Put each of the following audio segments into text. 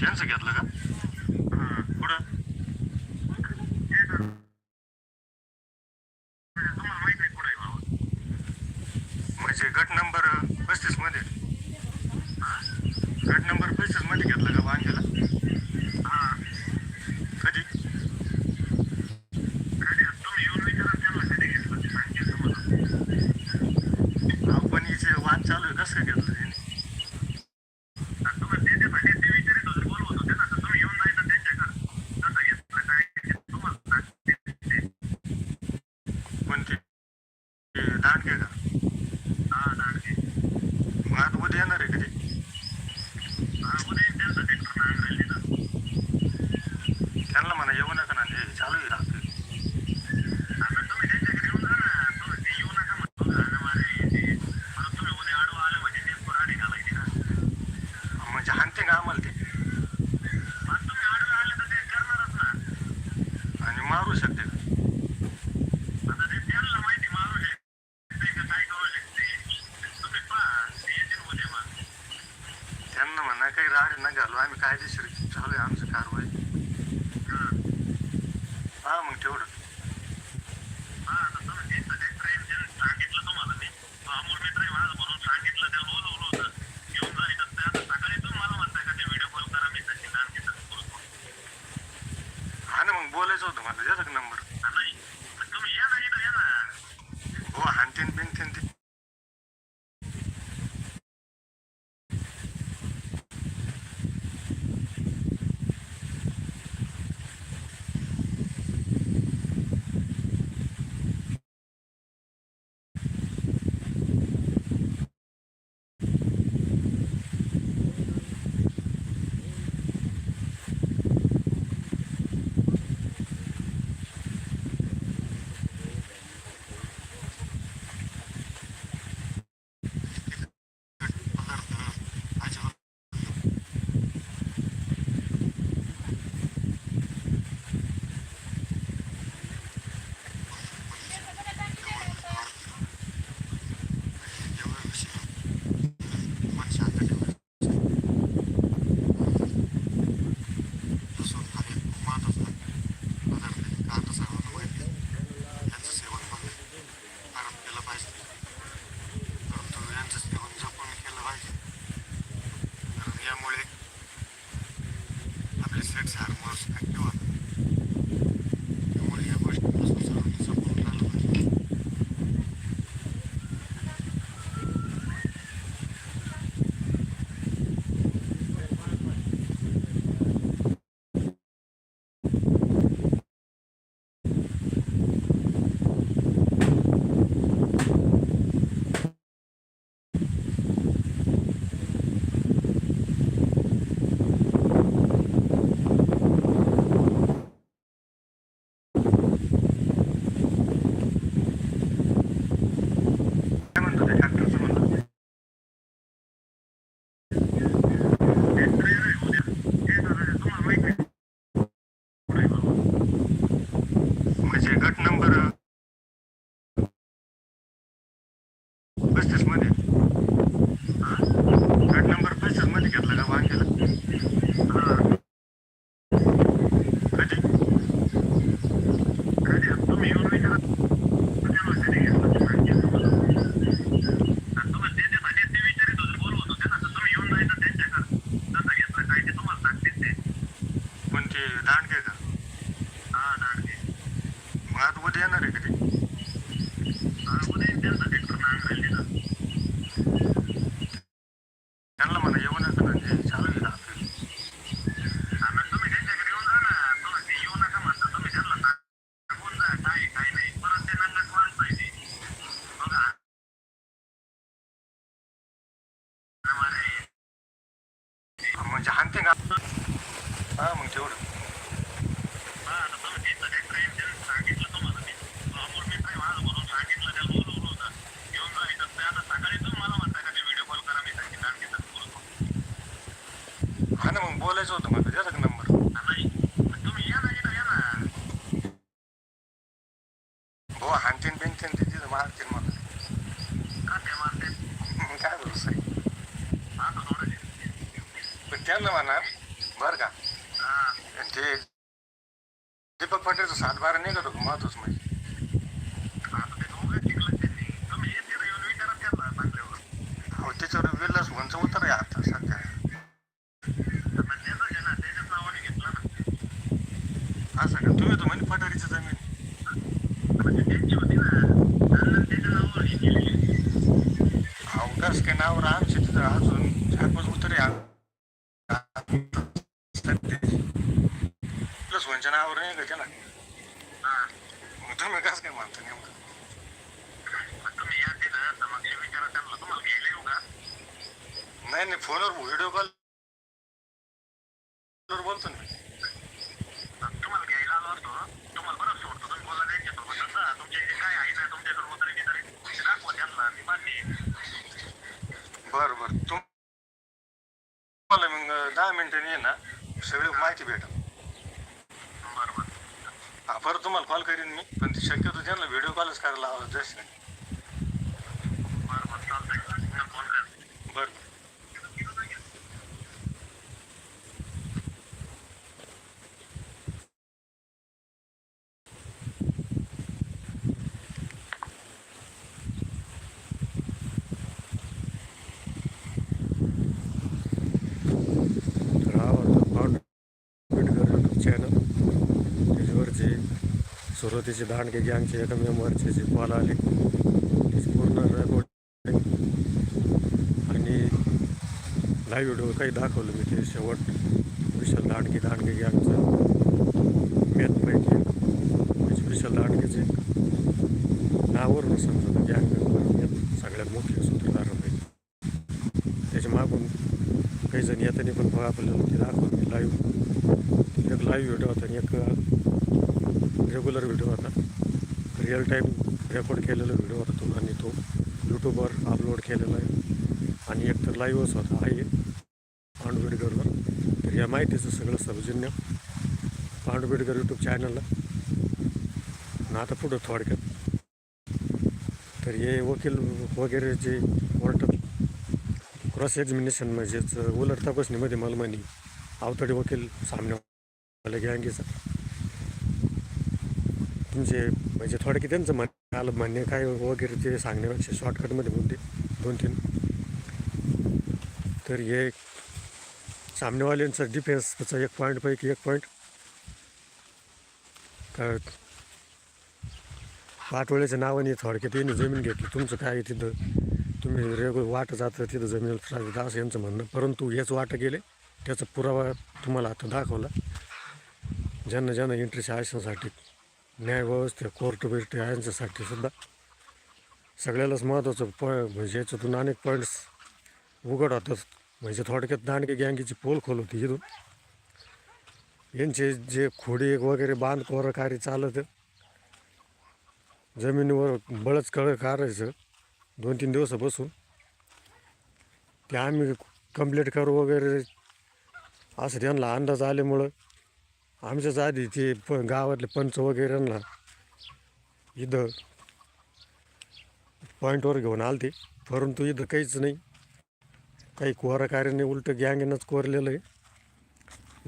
त्यांचं घेतलं का? पस्तीसमध्ये गट नंबर पस्तीसमध्ये घेतला का वांग्याला कधी कोणते दांडगे का मग आता उद्या येणार आहे कधी त्यांना म्हणा येऊ नका ना हे चालू आहे राहते म्हणजे हानते का हा मग तेवढं त्यांना म्हणा बरं का आणि ते दीपक पटेलचं सातबारा नाही का तो महत्वच म्हणजे अहो त्याच्यावर विलास म्हणचं उतर आहे आता सध्या असं का तुम्ही म्हणे पठारीची जमीन अहो कस काय नावावर आमच्या तिथं अजून चार पाच उतरे प्लस म्हणजे नाही का त्याला मग तुम्ही कस काय म्हणता नेमकं नाही नाही फोनवर व्हिडिओ कॉल बोलतो ना मी. बरं बरं. तुम मला मग दहा मिनिटांनी ये ना सगळी माहिती भेटेल. हा परत तुम्हाला कॉल करीन मी पण ते शक्यतो त्यांना व्हिडिओ कॉलच करायला आवडत जास्त नाही. बरं तर हा होता पाऊंड आंबेडकर यूट्यूब चॅनल त्याच्यावरचे सुरुवातीचे दांडगे गँगचे एका मेंबरचे जे कॉल आले त्याची पूर्ण रेकॉर्ड आणि लाईव्ह व्हिडिओ काही दाखवलं मी ते शेवट. विशाल दांडगे दांडगे गँगचं मॅथपैकी म्हणजे विशाल दांडगेचे नावावरून समजतं गँग मेंबर सगळ्यात मोठे सूत्रधारापैकी त्याच्या मागून काही जण येताना पण बघा आपल्याला ते दाखवलं मी लाईव्ह एक लाईव्ह व्हिडिओ होता आणि एक व्हिडिओ होता रिअल टाईम रेकॉर्ड केलेला व्हिडिओ होता तो आणि तो यूट्यूबवर अपलोड केलेला आहे. आणि एक तर लाईव्हच होता आहे. पांडुबेडकरवर तर या माहितीचं सगळं सौजन्य पांडुबेडकर यूट्यूब चॅनलला ना आता पुढं थोडक्यात. तर हे वकील वगैरे जे कोर्टात क्रॉस एक्झामिनेशन म्हणजेच उलट तपासणीमध्ये मला म्हणे अवतडे वकील सामने गँगेचा. तुमचे म्हणजे थोडक्यात त्यांचं म्हण आलं म्हणणे काय वगैरे ते सांगण्यापेक्षा शॉर्टकटमध्ये बोलते दोन तीन तर हे सामनेवाल्यांचा डिफेन्सचा एक पॉईंटपैकी एक पॉईंट का पाटोळ्याच्या नावाने थोडक्यात यांनी जमीन घेतली. तुमचं काय आहे तिथं? तुम्ही रेगुलर वाट जातं तिथं जमीन दास असं यांचं म्हणणं. परंतु हेच वाटं गेले त्याचा पुरावा तुम्हाला आता दाखवला. ज्यांना ज्यांना इंटरेस्ट आयसनसाठी न्यायव्यवस्था कोर्ट बिर्ट यांच्यासाठी सुद्धा. सगळ्यालाच महत्त्वाचं पॉ म्हणजे याच्यातून अनेक पॉईंट्स उघड होतात. म्हणजे थोडक्यात दांडगे गँगीची पोल खोल होती इथून. यांचे जे खोडी वगैरे बांध कोरं कार्य चालत जमिनीवर बळच कळ करायचं दोन तीन दिवस बसून ते आम्ही कंप्लीट करू वगैरे असं त्यांना अंदाज आल्यामुळं आमच्याच आधी ते प गावातले पंच वगैरेंना इथं पॉईंटवर घेऊन आलते. परंतु इथं काहीच नाही. काही कोरा कार्याने उलटं गँगेनंच कोरलेलं आहे.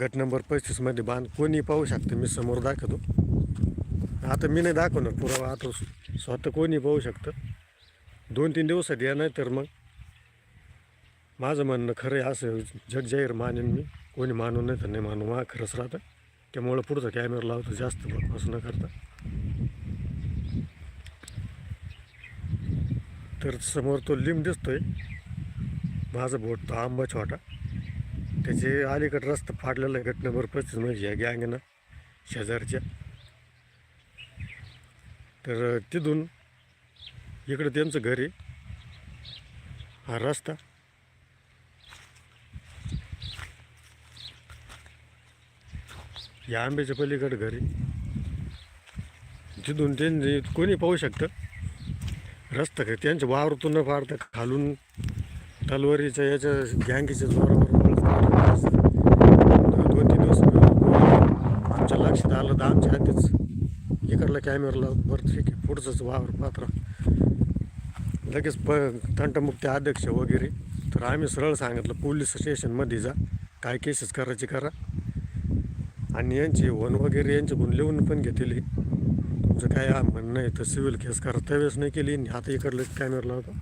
गट नंबर पस्तीसमध्ये बांध कोणी पाहू शकतं मी समोर दाखवतो. आता मी नाही दाखवणार पुरावा आता स्वतः कोणी पाहू शकतं. दोन तीन दिवसात या नाही तर मग. माझं म्हणणं खरं आहे असं जग जाहीर मानेन मी. कोणी मानू नाही तर नाही मानू मा खरंच राहतं. त्यामुळं पुढचा कॅमेरा लावतो जास्त बकवास न करता. तर समोर तो लिंब दिसतोय. माझा बोट तो आंबा छोटा. त्याचे अलीकड रस्ता फाडलेला आहे गट नंबर पस्तीस म्हणजे या गँगनं शेजारच्या. तर तिथून इकडं त्यांचं घर आहे. हा रस्ता. या आंब्याच्या पलीकडं घरी. तिथून त्यांनी कोणी पाहू शकतं रस्ता काय त्यांच्या वावरतून न खालून तलवारीच्या याच्या गँगीच्या जोरावर दोन तीन दिवस आमच्या लक्षात आलं तर आमच्या हातीच इकडला कॅमेरा बरं ठीक आहे पुढचंच वावर पात्र. लगेच प तंटमुक्ती अध्यक्ष वगैरे. तर आम्ही सरळ सांगितलं पोलीस स्टेशनमध्ये जा काय केसेस करायची करा. आणि यांची वन वगैरे यांची लिहून पण घेतली तुमचं काय म्हणणं आहे तर सिव्हिल केस कर्तव्यच नाही केली. आणि आता इकडलं कॅमेरा लावतो.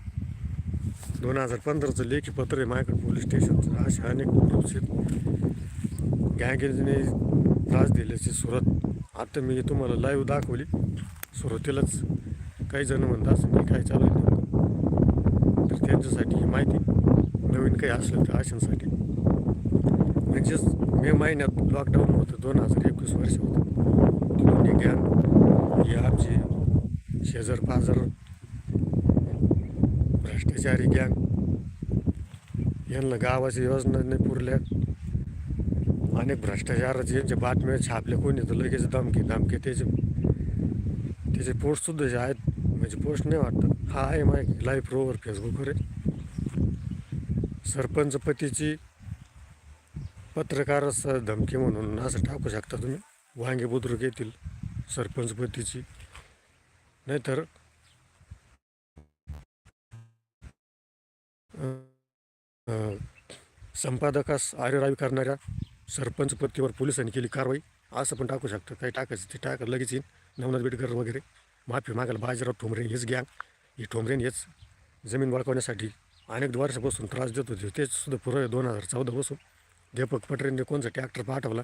दोन हजार पंधराचं लेखी पत्र आहे माझ्याकडे पोलीस स्टेशनचं. असे अनेक ग्रुप्स आहेत. गँगेजने त्रास दिल्याची सुरत. आता मी तुम्हाला लाईव्ह दाखवली. सुरुवातीलाच काही जण म्हणतात असं मी काय चालू आहे तर त्यांच्यासाठी ही माहिती. नवीन काही असलं तर आशांसाठी म्हणजेच मे महिन्यात लॉकडाऊन होतं. दोन हजार एकवीस वर्ष होतं. दोन्ही गँग ही आमची शेजार पाजार भ्रष्टाचारी गॅंग. यांना गावाच्या योजना नाही पुरल्या. अनेक भ्रष्टाचाराचे यांच्या बातम्या छापल्या. कोणी तर लगेच धमकी धमकी. त्याचे त्याचे पोस्टसुद्धा जे आहेत म्हणजे पोस्ट नाही वाटतं. हा आहे माहिती. लाईफ रोवर फेसबुकवर आहे. सरपंच पतीची पत्रकारच धमकी म्हणून असं टाकू शकता तुम्ही. वांगे बुद्रुक येतील सरपंचपतीची नाहीतर संपादकास आरेरावी करणाऱ्या सरपंचपतीवर पोलिसांनी केली कारवाई असं पण टाकू शकतं. काही टाकायचं ते टाकत लगेच येईन. नवनाथ बेटकर वगैरे माफी मागायला बाजीराव ठोंबरे हेच गँग. ही ठोंबरेन हेच जमीन बाळकवण्यासाठी अनेक वर्षापासून त्रास देत होते. तेच सुद्धा पुरावे दोन हजार चौदापासून दीपक पटरेंनी कोणचा ट्रॅक्टर पाठवला?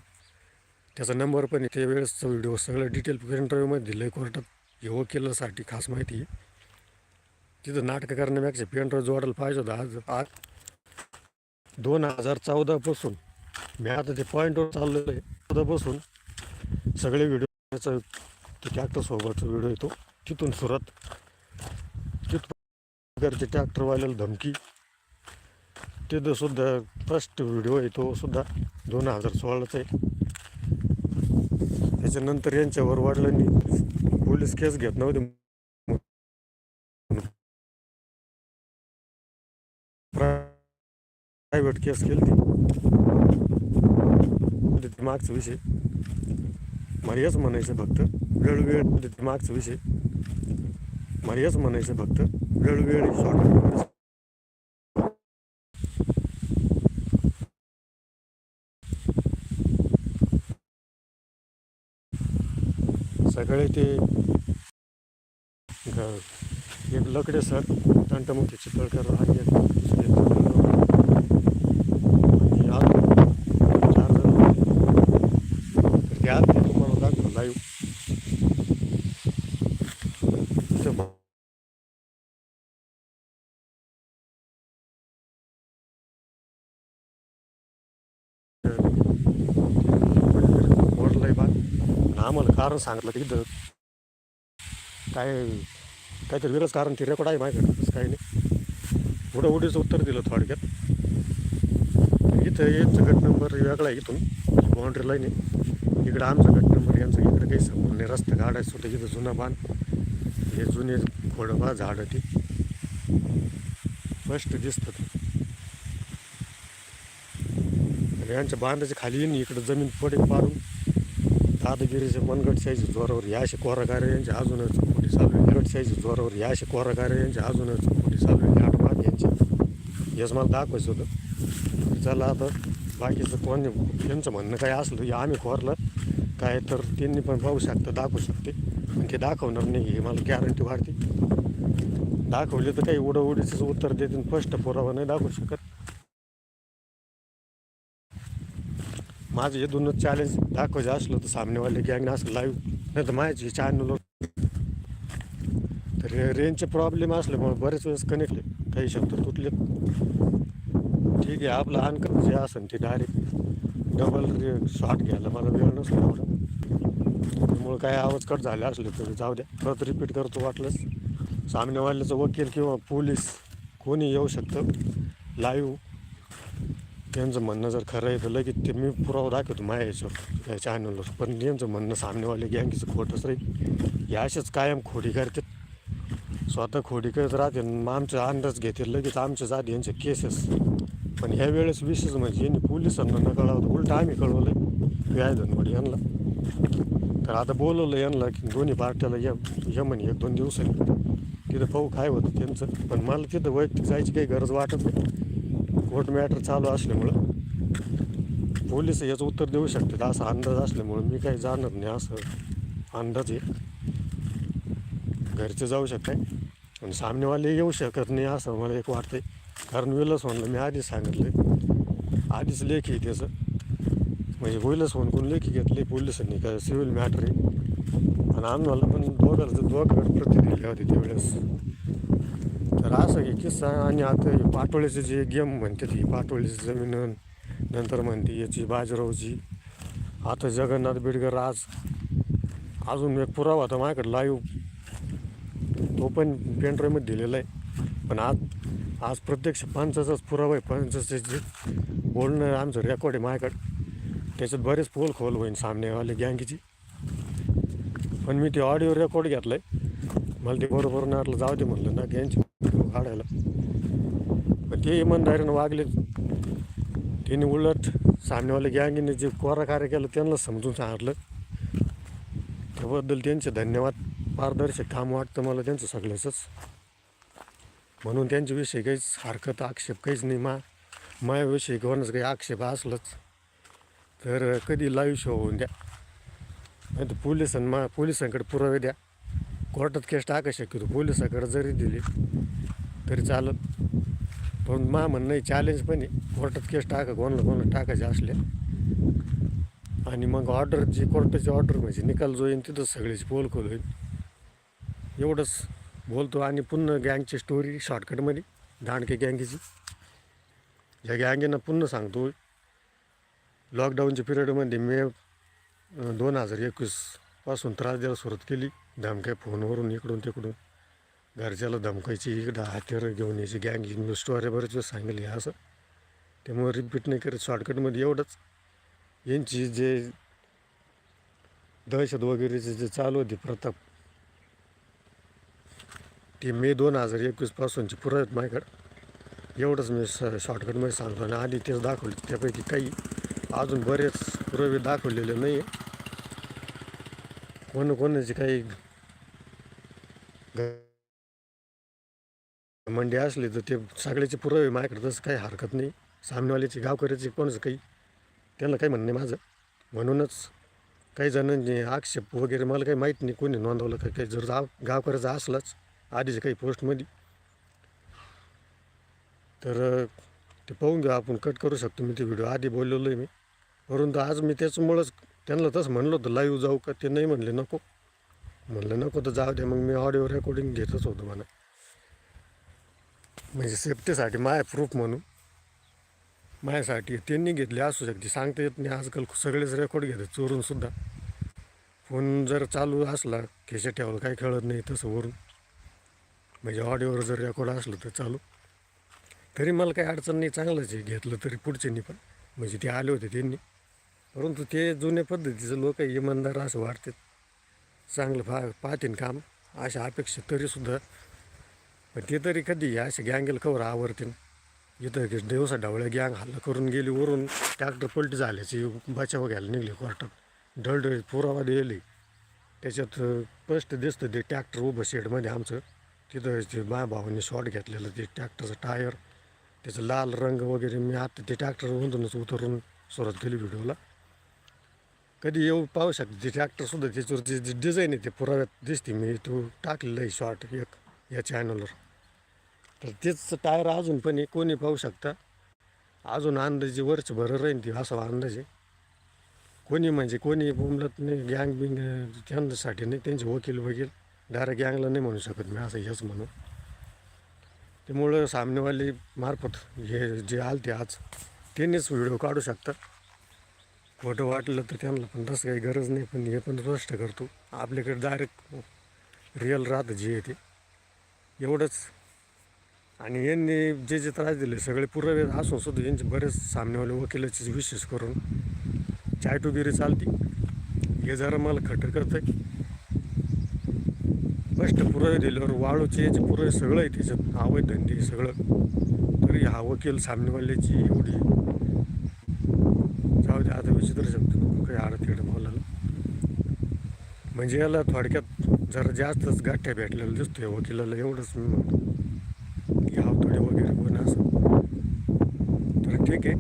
त्याचा नंबर पण आहे. त्यावेळेसचा व्हिडिओ सगळं डिटेल पेनड्राईव्हमध्ये दिलं आहे कोर्टात. हे वकिलासाठी खास माहिती आहे. तिथं नाटकं करण्यापेक्षा पेनड्राईव्ह जोडायला पाहिजे होतं आज. आज दोन हजार चौदापासून मी आता ते पॉईंटवर चाललेलं आहे चौदापासून सगळे व्हिडिओ ते ट्रॅक्टरसोबतचा व्हिडिओ येतो. तिथून सुरत तिथून घरचे ट्रॅक्टरवाल्याला धमकी. तिथंसुद्धा फर्स्ट व्हिडिओ आहे तो सुद्धा दोन हजार सोळाचा आहे. त्याच्यानंतर यांच्यावर वडिलांनी पोलीस केस घेत नव्हते. प्रायव्हेट केस केली होती. ते मागचा विषय. मला हेच म्हणायचं फक्त वेळोवेळ ते मागचा विषय. मला हेच म्हणायचं फक्त वेळोवेळी शॉर्ट सगळे ते ग- एक लकडे सर तंटमुखी चितळकर आणि एक दुसरे आणि अजून चार जण होते. तर ते आज ते तुम्हाला दाखवलं लाईव्ह तिथं भ- वडलाय बा आणि आम्हाला कारण सांगितलं तिथं. काय काहीतरी वेगळंच कारण ते रेकॉर्ड आहे माझ्याकडे तसं काही नाही. पुढं उडीचं उत्तर दिलं थोडक्यात. इथं यांचा गट नंबर वेगळा आहे इथून बाउंड्री लाईन आहे. इकडं आमचा गट नंबर यांचा इकडं काही संबंध नाही. रस्ता आहे होतं इथं जुना बांध. हे जुने खोडबा झाडं ती. स्पष्ट दिसतं आणि यांच्या बांधाच्या खाली येईन इकडं जमीन पडे पाडून दादागिरीचे मनगटशाहीच्या जोरावर या असे कोरागारे यांच्या अजूनच चौकटी चालू आहे मनगटशाहीच्या जोरावर या असे कोरागारे यांच्या अजूनच चौकटी चालू आहे लाट यांची हेच मला दाखवायचं होतं. चला आता बाकीचं कोण यांचं म्हणणं काय असलं हे आम्ही खोरलं काय तर त्यांनी पण पाहू शकतं दाखवू शकते. पण ते दाखवणार नाही हे मला गॅरंटी वाढते. दाखवले तर काही उडवडीचंच उत्तर देतील. फर्स्ट पुरावा नाही दाखवू शकत. माझं हे दोनच चॅलेंज दाखवायचं असलं तर सामनेवाले गँग असं लाईव्ह नाही तर माझ्या चॅनल तर रेंजचे प्रॉब्लेम असल्यामुळे बरेच वेळेस कनेक्ट काही शब्द तुटले. ठीक आहे आपलं अनकट जे असेल ते डायरेक्ट डबल शॉट घ्यायला मला वेळ नसतो एवढा. त्यामुळं काय आवाज कट झाले असले तर जाऊ द्या. परत रिपीट करतो वाटलंच. सामनेवाल्याचं वकील किंवा पोलीस कोणी येऊ शकतं? लाईव्ह त्यांचं म्हणणं जर खरं आहे तर लगेच ते मी पुरावा दाखवतो माझ्या याच्यावर या चॅनलवर पण यांचं म्हणणं सामनेवाले गँगीचं खोटंच राहील. हे असेच कायम खोडी करतात. स्वतः खोडी करत राहते आमचे मग आमचा अंदाज घेते लगेच आमच्या जाती यांचे केसेस पण ह्या वेळेस विशेष म्हणजे यांनी पोलिसांना न कळावं उलटं आम्ही कळवलं व्याय धनवड यांना. तर आता बोलवलं यांना की दोन्ही पार्ट्याला या या म्हणे एक दोन दिवसांनी. तिथं पाहू काय होतं त्यांचं. पण मला तिथं वैयक्तिक जायची काही गरज वाटत नाही. कोर्ट मॅटर चालू असल्यामुळं पोलीस याचं उत्तर देऊ शकतात. असा अंदाज असल्यामुळं मी काही जाणार नाही. असं अंदाज आहे. घरचे जाऊ शकताय. आणि सामनेवाले येऊ शकत नाही असं मला एक वाटतंय. कारण विलस म्हणलं मी आधीच सांगितलं आधीच लेखी आहे त्याचं. म्हणजे विलस कोण लेखी घेतली पोलिसांनी काय सिव्हिल मॅटर आहे. आणि आम्हाला पण दोघांचं दोघ प्रति दिली होती त्यावेळेस. तर असं की किस्सा आणि आता हे पाटोळ्याचे जे गेम म्हणते ती पाटोळीची जमीन नंतर म्हणते याची बाजरावची. आता जगन्नाथ बिडकर आज अजून एक पुरावा होता माझ्याकडे लाईव्ह तो पण पेनड्राईव्हमध्ये दिलेला आहे. पण आज आज प्रत्यक्ष पंचाचाच पुरावा आहे पंचाचे जे बोलणं आमचं रेकॉर्ड आहे माझ्याकडे. त्याच्यात बरेच पोल खोल होईन सामनेवाले गँगीची. पण मी ते ऑडिओ रेकॉर्ड घेतलं आहे मला ते बरोबर नाही जाऊ दे म्हणलं ना गँगची. काढायला पण ते इमानदारीनं वागले. त्यांनी उलट सामनेवाले गँगीने जे कोरा कार्य केलं त्यांना समजून सांगितलं. त्याबद्दल त्यांचे धन्यवाद. पारदर्शक काम वाटतं मला त्यांचं सगळ्याचंच. म्हणून त्यांच्याविषयी काहीच हरकत आक्षेप काहीच नाही. मा मायाविषयी कोणाचं काही आक्षेप असलंच. तर कधी लाईव्ह शो होऊन द्या. नाही तर पोलिसां मा पोलिसांकडे पुरावे द्या. कोर्टात केस टाका शक्यतो पोलिसाकडे जरी दिली तरी चालत पण मा म्हणणं आहे चॅलेंज पण आहे. कोर्टात केस टाका कोणाला कोणाला टाकायचे असले. आणि मग ऑर्डर जी कोर्टाची ऑर्डर म्हणजे निकाल जो येईल तिथं सगळ्याची पोल खोल होईल. एवढंच बोलतो आणि पुन्हा गँगची स्टोरी शॉर्टकटमध्ये दांडके गँगीची. या गँगेनं पुन्हा सांगतो लॉकडाऊनच्या पिरियडमध्ये मे दोन हजार एकवीसपासून त्रास द्यायला सुरुवात केली. धमक्या फोनवरून इकडून तिकडून. घरच्याला धमकायची इकडं हत्यारं घेऊन यायची. गँग स्टोरी बरेच वेळेस सांगितली असं त्यामुळे रिपीट नाही करत. शॉर्टकटमध्ये एवढंच. यांची जे दहशत वगैरेचे जे चालू होती प्रताप ते मे दोन हजार एकवीसपासूनचे पुरं आहेत माझ्याकडं. एवढंच मी स शॉर्टकटमध्ये सांगतो. आणि आधी तेच दाखवले त्यापैकी काही अजून बरेच पुरावे दाखवलेले नाही आहे कोण कोणाचे काही मंडी असले तर ते सगळ्याचे पुरावे माझ्याकडे तसं काही हरकत नाही. सामनेवाल्याचे गावकऱ्याचे कोणाचं काही. त्यांना काही म्हणणे माझं. म्हणूनच काही जणांनी आक्षेप वगैरे मला काही माहीत नाही. कोणी नोंदवलं का काही जर गाव गावकऱ्याचा असलाच आधीच्या काही पोस्टमध्ये. तर ते पाहून घेऊ आपण कट करू शकतो. मी ते व्हिडिओ आधी बोललेलो आहे मी. परंतु आज मी त्याच्यामुळंच त्यांना तसं म्हणलं होतं लाईव्ह जाऊ का? ते नाही म्हणले नको. म्हणलं नको तर जाऊ दे मग मी ऑडिओ रेकॉर्डिंग घेतच होतो मला म्हणजे सेफ्टीसाठी माय प्रूफ म्हणून माझ्यासाठी त्यांनी घेतली असू शकते. सांगता येत नाही आजकाल सगळेच रेकॉर्ड घेतात चोरून सुद्धा. फोन जर चालू असला खिशात ठेवलं काही कळत नाही तसं वरून. म्हणजे ऑडिओवर जर रेकॉर्ड असलं तर चालू. तरी मला काही अडचण नाही चांगलंच आहे घेतलं तरी पुढच्यांनी पण. म्हणजे ते आले होते त्यांनी. परंतु ते जुन्या पद्धतीचं लोक इमानदार असं वाटतात. चांगलं पा पाहतीन काम. अशा अपेक्षा तरीसुद्धा पण ते तरी कधी असे गँगेल कवर आवरतीन इथं दिवसा ढवळ्या गँग हल्ला करून गेली वरून ट्रॅक्टर पलटी झाल्याची बचाव घ्यायला निघली कोर्टात ढळढळीत पुरावा दिली. त्याच्यात स्पष्ट दिसतं ते ट्रॅक्टर उभं शेडमध्ये आमचं. तिथं ते भावाने शॉट घेतलेलं ते ट्रॅक्टरचं टायर. त्याचं लाल रंग वगैरे मी आता ते ट्रॅक्टरमधूनच उतरून सुरुवात केली व्हिडिओला कधी येऊ पाहू शकते. ते ट्रॅक्टरसुद्धा त्याच्यावरती जे डिझाईन आहे ते पुराव्यात दिसते. मी तो टाकलेलं आहे शॉर्ट एक या चॅनलवर तर तेच टायर अजून पण आहे. कोणी पाहू शकता. अजून अंदाजे वरच भरं राहील ती असा अंदाज आहे. कोणी म्हणजे कोणी बोंबलत नाही गँग बिंग त्यांच्यासाठी नाही त्यांचे वकील वकील डायरेक्ट गँगला नाही म्हणू शकत मी असं हेच म्हणून त्यामुळं सामनेवाली मार्फत हे जे आलते आज त्यांनीच व्हिडिओ काढू शकतात खोटं वाटलं तर त्यांना पण तसं काही गरज नाही पण हे पण स्पष्ट करतो. आपल्याकडे डायरेक्ट रिअल राहतं जे आहे ते. एवढंच. आणि यांनी जे जे त्रास दिले सगळे पुरावे असून सुद्धा यांचे बरेच सामनेवाले वकिलाचे विशेष करून चायटुगिरी चालती. हे जरा मला खटर करतं आहे. स्पष्ट पुरावे दिल्यावर वाळूचे याचे पुरावे सगळं आहे त्याच्यात आवय धंदे सगळं. तरी हा वकील सामनेवाल्याची एवढी चित्र दे काही आडत तिकडे म्हणजे याला थोडक्यात जरा जास्तच गाठ्या भेटलेलं दिसतोय हो, वकिलाला एवढंच मी म्हणतो. की हावतोडे वगैरे कोण असं तर ठीक आहे.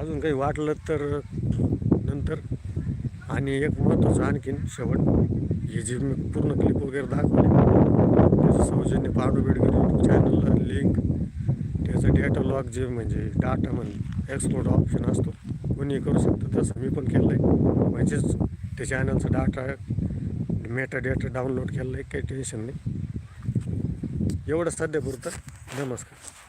अजून काही वाटलं तर नंतर. आणि एक महत्त्वाचं आणखीन शेवट हे जे मी पूर्ण क्लिप वगैरे दाखवले त्याचं सौजन्य पाडूबेडकर यूट्यूब चॅनलला लिंक त्याचं डेटा लॉग जे म्हणजे डाटा म्हण एक्सपोर्ट ऑप्शन असतो कोणी करू शकतं तसं मी पण केलं आहे म्हणजेच ते चॅनलचा डाटा मेटा डेटा डाउनलोड केलं आहे काही टेन्शन नाही. एवढं सध्या पुरतं. नमस्कार.